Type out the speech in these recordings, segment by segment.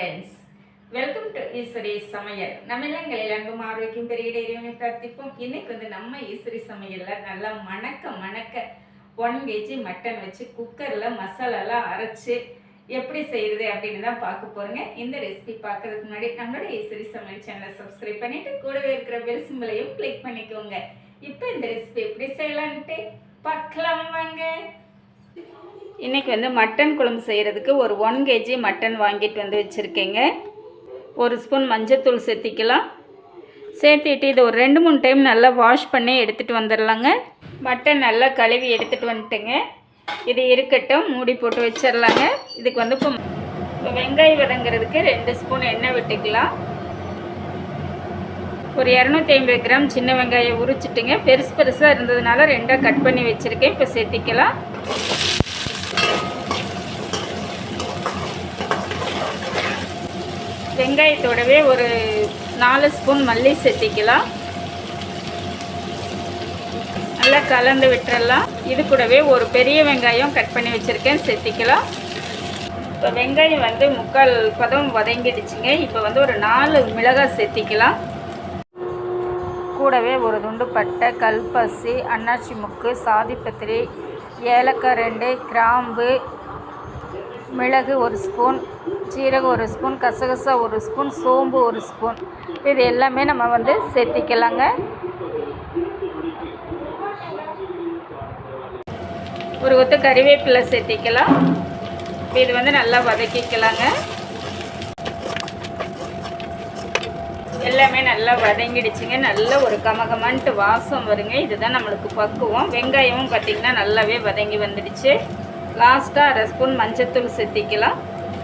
Friends welcome to Eswari சமையல் நம்ம இல்லங்களில் அன்பும் ஆரோக்கியம் பெரிய இறைவனை பிரார்த்திப்போம். இன்னைக்கு வந்து நம்ம ஈஸ்வரி சமையலில் நல்லா மணக்க மணக்க ஒன் கேஜி மட்டன் வச்சு குக்கரில் மசாலாலாம் அரைச்சு எப்படி செய்யறது அப்படின்னு தான் பார்க்க போறோங்க. இந்த ரெசிபி பார்க்கறதுக்கு முன்னாடி நம்மளோட ஈஸ்வரி சமையல் சேனலை சப்ஸ்கிரைப் பண்ணிவிட்டு கூடவே இருக்கிற பெல் சிம்பிளையும் கிளிக் பண்ணிக்கோங்க. இப்போ இந்த ரெசிபி எப்படி செய்யலான்ட்டு பார்க்கலாம் வாங்க. இன்றைக்கி வந்து மட்டன் குழம்பு செய்கிறதுக்கு ஒரு ஒன் கேஜி மட்டன் வாங்கிட்டு வந்து வச்சுருக்கேங்க. ஒரு ஸ்பூன் மஞ்சத்தூள் சேர்த்திக்கலாம். சேர்த்திட்டு இது ஒரு ரெண்டு மூணு டைம் நல்லா வாஷ் பண்ணி எடுத்துகிட்டு வந்துடலாங்க மட்டன் நல்லா கழுவி எடுத்துகிட்டு வந்துட்டுங்க. இது இருக்கட்டும் மூடி போட்டு வச்சிடலாங்க இதுக்கு வந்து இப்போ இப்போ வெங்காயம் வதங்கிறதுக்கு ரெண்டு ஸ்பூன் எண்ணெய் விட்டுக்கலாம். ஒரு இரநூத்தி ஐம்பது கிராம் சின்ன வெங்காயம் உரிச்சிட்டுங்க. பெருசு பெருசாக இருந்ததுனால ரெண்டாக கட் பண்ணி வச்சுருக்கேன். இப்போ சேர்த்திக்கலாம். வெங்காயத்தோடவே ஒரு நாலு ஸ்பூன் மல்லி சேர்த்திக்கலாம். நல்லா கலந்து விட்டுறலாம். இது கூடவே ஒரு பெரிய வெங்காயம் கட் பண்ணி வச்சுருக்கேன் சேர்த்திக்கலாம். இப்போ வெங்காயம் வந்து முக்கால் பதம் வதங்கிடுச்சுங்க. இப்போ வந்து ஒரு நாலு மிளகாய் சேர்த்திக்கலாம். கூடவே ஒரு துண்டு பட்டை கல்பசி அன்னாச்சி முக்கு சாதிப்பத்திரி ஏலக்காய் ரெண்டு கிராம்பு மிளகு ஒரு ஸ்பூன் சீரகம் ஒரு ஸ்பூன் கசகசா ஒரு ஸ்பூன் சோம்பு ஒரு ஸ்பூன். இது எல்லாமே நம்ம வந்து சேர்த்திக்கலாங்க. ஒரு ஒத்து கறிவேப்பிலை சேர்த்திக்கலாம். இது வந்து நல்லா வதக்கிக்கலாங்க. எல்லாமே நல்லா வதங்கிடுச்சுங்க. நல்ல ஒரு கமகமான்ட்டு வாசம் வருங்க. இதுதான் நம்மளுக்கு பக்குவம். வெங்காயமும் பார்த்திங்கன்னா நல்லாவே வதங்கி வந்துடுச்சு. லாஸ்ட்டாக அரை ஸ்பூன் மஞ்சத்தூள் சேர்த்திக்கலாம்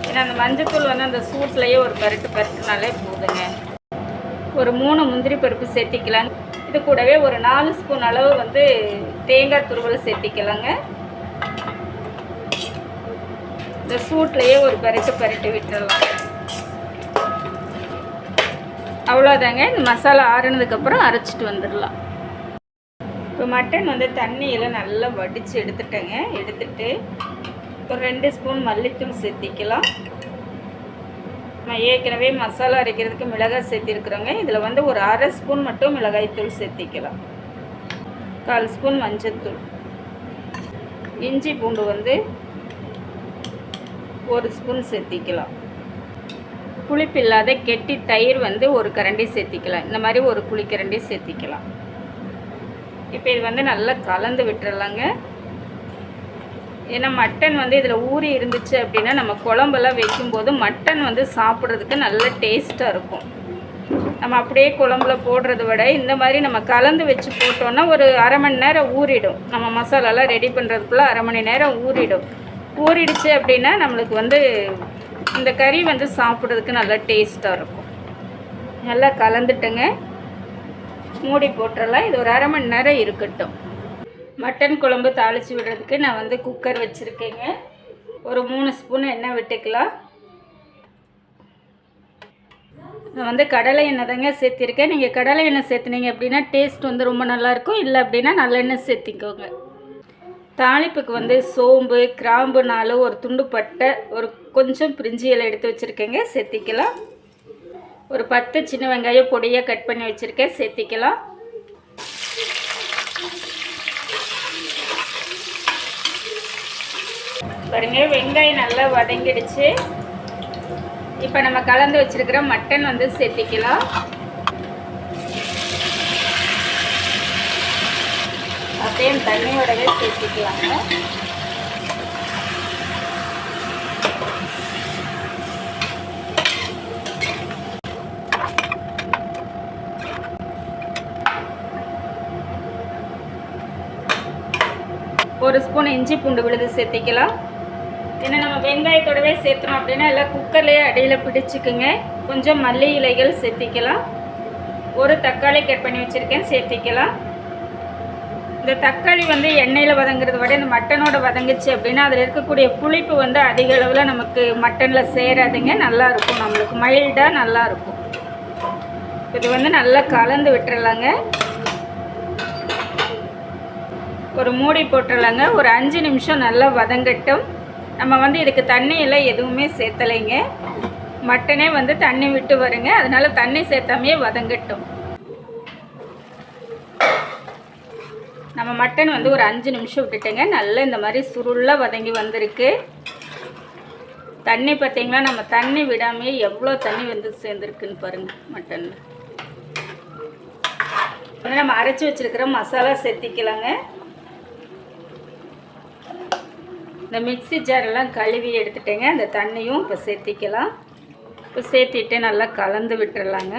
ஏன்னா அந்த மஞ்சத்தூள் வந்து அந்த சூட்லேயே ஒரு பருட்டு பருட்டுனாலே போதுங்க. ஒரு மூணு முந்திரி பருப்பு சேர்த்திக்கலாங்க இது கூடவே ஒரு நாலு ஸ்பூன் அளவு வந்து தேங்காய் துருவல் சேர்த்திக்கலாங்க இந்த சூட்லேயே ஒரு பருட்டு பருட்டு விட்டுடலாம். அவ்வளோதாங்க இந்த மசாலா ஆறுனதுக்கப்புறம் அரைச்சிட்டு வந்துடலாம். மட்டன் வந்து தண்ணியில் நல்லா வடித்து எடுத்துட்டேங்க. எடுத்துட்டு ஒரு ரெண்டு ஸ்பூன் மல்லித்தூள் சேர்த்திக்கலாம். நான் ஏற்கனவே மசாலா அரைக்கிறதுக்கு மிளகாய் சேர்த்திருக்குறோங்க. இதில் வந்து ஒரு அரை ஸ்பூன் மட்டும் மிளகாய்த்தூள் சேர்த்திக்கலாம். கால் ஸ்பூன் மஞ்சத்தூள் இஞ்சி பூண்டு வந்து ஒரு ஸ்பூன் சேர்த்திக்கலாம். புளிப்பு இல்லாத கெட்டி தயிர் வந்து ஒரு கரண்டி சேர்த்திக்கலாம். இந்த மாதிரி ஒரு குழிக்கரண்டி சேர்த்திக்கலாம். இப்போ இது வந்து நல்லா கலந்து விட்டுறலாங்க. ஏன்னா மட்டன் வந்து இதில் ஊறி இருந்துச்சு அப்படின்னா நம்ம குழம்பெல்லாம் வைக்கும்போது மட்டன் வந்து சாப்பிட்றதுக்கு நல்ல டேஸ்ட்டாக இருக்கும். நம்ம அப்படியே குழம்புல போடுறத விட இந்த மாதிரி நம்ம கலந்து வச்சு போட்டோன்னா ஒரு அரை மணி நேரம் ஊறிடும். நம்ம மசாலாலாம் ரெடி பண்ணுறதுக்குள்ளே அரை மணி நேரம் ஊறிடும். ஊறிடுச்சு அப்படின்னா நம்மளுக்கு வந்து இந்த கறி வந்து சாப்பிட்றதுக்கு நல்லா டேஸ்ட்டாக இருக்கும். நல்லா கலந்துட்டுங்க. மூடி போட்டுடலாம் இது ஒரு அரை மணி நேரம் இருக்கட்டும். மட்டன் குழம்பு தாளித்து விடுறதுக்கு நான் வந்து குக்கர் வச்சுருக்கேங்க. ஒரு மூணு ஸ்பூன் எண்ணெய் விட்டுக்கலாம். நான் வந்து கடலை எண்ணெய் தாங்க சேர்த்திருக்கேன். நீங்கள் கடலை எண்ணெய் சேர்த்துனீங்க அப்படின்னா டேஸ்ட் வந்து ரொம்ப நல்லாயிருக்கும் இல்லை அப்படின்னா நல்லெண்ணெய் சேர்த்திக்கோங்க. தாளிப்புக்கு வந்து சோம்பு கிராம்பு நாலு ஒரு துண்டு பட்டை ஒரு கொஞ்சம் பிரிஞ்சி இலை எடுத்து வச்சுருக்கேங்க. சேர்த்திக்கலாம். ஒரு பத்து சின்ன வெங்காயம் பொடியாக கட் பண்ணி வச்சுருக்கேன். சேர்த்திக்கலாம். பாருங்க வெங்காயம் நல்லா வதங்கிடுச்சு. இப்போ நம்ம கலந்து வச்சுருக்கிற மட்டன் வந்து சேர்த்திக்கலாம். அப்படியே தண்ணியோடவே சேர்த்திக்கலாங்க. ஒரு ஸ்பூன் இஞ்சி பூண்டு விழுது சேர்த்திக்கலாம். ஏன்னா நம்ம வெங்காயத்தோடவே சேர்த்துறோம் அப்படின்னா எல்லாம் குக்கர்லேயே அடியில் பிடிச்சிக்குங்க. கொஞ்சம் மல்லி இலைகள் சேர்த்திக்கலாம். ஒரு தக்காளி கட் பண்ணி வச்சுருக்கேன் சேர்த்திக்கலாம். இந்த தக்காளி வந்து எண்ணெயில் வதங்குறத விட இந்த மட்டனோட வதங்குச்சு அப்படின்னா அதில் இருக்கக்கூடிய புளிப்பு வந்து அதிக அளவில் நமக்கு மட்டனில் சேராதுங்க. நல்லாயிருக்கும் நம்மளுக்கு மைல்டாக நல்லாயிருக்கும் இது வந்து நல்லா கலந்து விட்டுறலாங்க. ஒரு மூடி போட்டுடலாங்க. ஒரு அஞ்சு நிமிஷம் நல்லா வதங்கட்டும். நம்ம வந்து இதுக்கு தண்ணியெல்லாம் எதுவுமே சேர்த்தலைங்க. மட்டனே வந்து தண்ணி விட்டு வருங்க. அதனால் தண்ணி சேர்த்தாமே வதங்கட்டும். நம்ம மட்டன் வந்து ஒரு அஞ்சு நிமிஷம் விட்டுட்டேங்க. நல்லா இந்த மாதிரி சுருளாக வதங்கி வந்திருக்கு. தண்ணி பார்த்திங்களா? நம்ம தண்ணி விடாமையே எவ்வளோ தண்ணி வந்து சேர்ந்துருக்குன்னு பாருங்கள் மட்டனில். வந்து நம்ம அரைச்சி வச்சுருக்கிற மசாலா சேர்த்திக்கலாங்க. இந்த மிக்ஸி ஜாரெல்லாம் கழுவி எடுத்துட்டேங்க. அந்த தண்ணியும் இப்போ சேர்த்திக்கலாம். இப்போ சேர்த்திட்டு நல்லா கலந்து விட்டுடலாங்க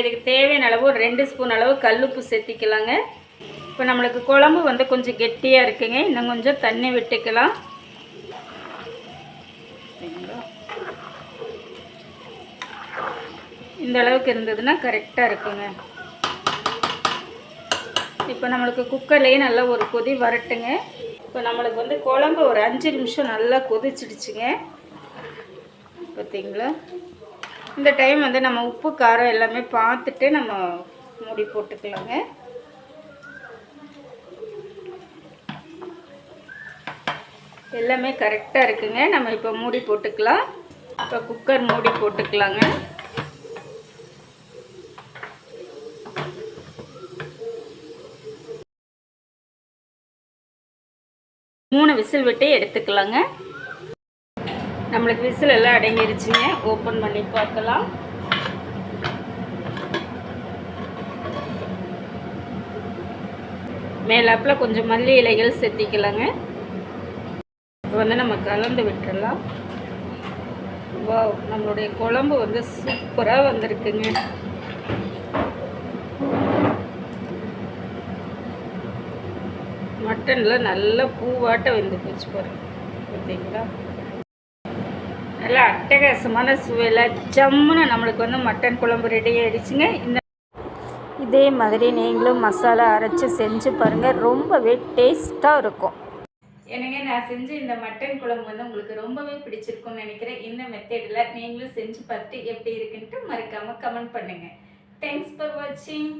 இதுக்கு தேவையான அளவு ஒரு ரெண்டு ஸ்பூன் அளவு கல்லுப்பு சேர்த்திக்கலாங்க. இப்போ நம்மளுக்கு குழம்பு வந்து கொஞ்சம் கெட்டியாக இருக்குங்க. இன்னும் கொஞ்சம் தண்ணி விட்டுக்கலாம். சரிங்களா? இந்த அளவுக்கு இருந்ததுன்னா கரெக்டாக இருக்குங்க. இப்போ நம்மளுக்கு குக்கர்லேயே நல்லா ஒரு கொதி வரட்டுங்க. இப்போ நம்மளுக்கு வந்து குழம்பு ஒரு அஞ்சு நிமிஷம் நல்லா கொதிச்சிடுச்சுங்க. பார்த்திங்களா? இந்த டைம் வந்து நம்ம உப்பு காரம் எல்லாமே பார்த்துட்டு நம்ம மூடி போட்டுக்கலாங்க. எல்லாமே கரெக்டாக இருக்குங்க. நம்ம இப்போ மூடி போட்டுக்கலாம். இப்போ குக்கர் மூடி போட்டுக்கலாங்க. மூணு விசில் விட்டு எடுத்துக்கலாங்க. நம்மளுக்கு விசில் எல்லாம் அடங்கிருச்சுங்க. ஓப்பன் பண்ணி பார்க்கலாம். மேலாப்பில் கொஞ்சம் மல்லி இலைகள் சேர்த்திக்கலாங்க இப்போ வந்து நம்ம கலந்து விட்டுறலாம் வாவ் நம்மளுடைய குழம்பு வந்து சூப்பராக வந்திருக்குங்க. மட்டனில் நல்லா பூவாட்ட வந்து போச்சு பாருங்க. பார்த்தீங்களா நல்லா அட்டகாசமான சுவையில் ஜம்முன்னு நம்மளுக்கு வந்து மட்டன் குழம்பு ரெடி ஆயிடுச்சுங்க. இந்த இதே மாதிரி நீங்களும் மசாலா அரைச்சி செஞ்சு பாருங்கள் ரொம்பவே டேஸ்ட்டாக இருக்கும். எனக்கு நான் செஞ்ச இந்த மட்டன் குழம்பு வந்து உங்களுக்கு ரொம்பவே பிடிச்சிருக்கும்னு நினைக்கிறேன். இந்த மெத்தடில் நீங்களும் செஞ்சு பார்த்துட்டு எப்படி இருக்குன்ட்டு மறக்காமல் கமெண்ட் பண்ணுங்கள் தேங்க்ஸ் ஃபார் வாட்சிங்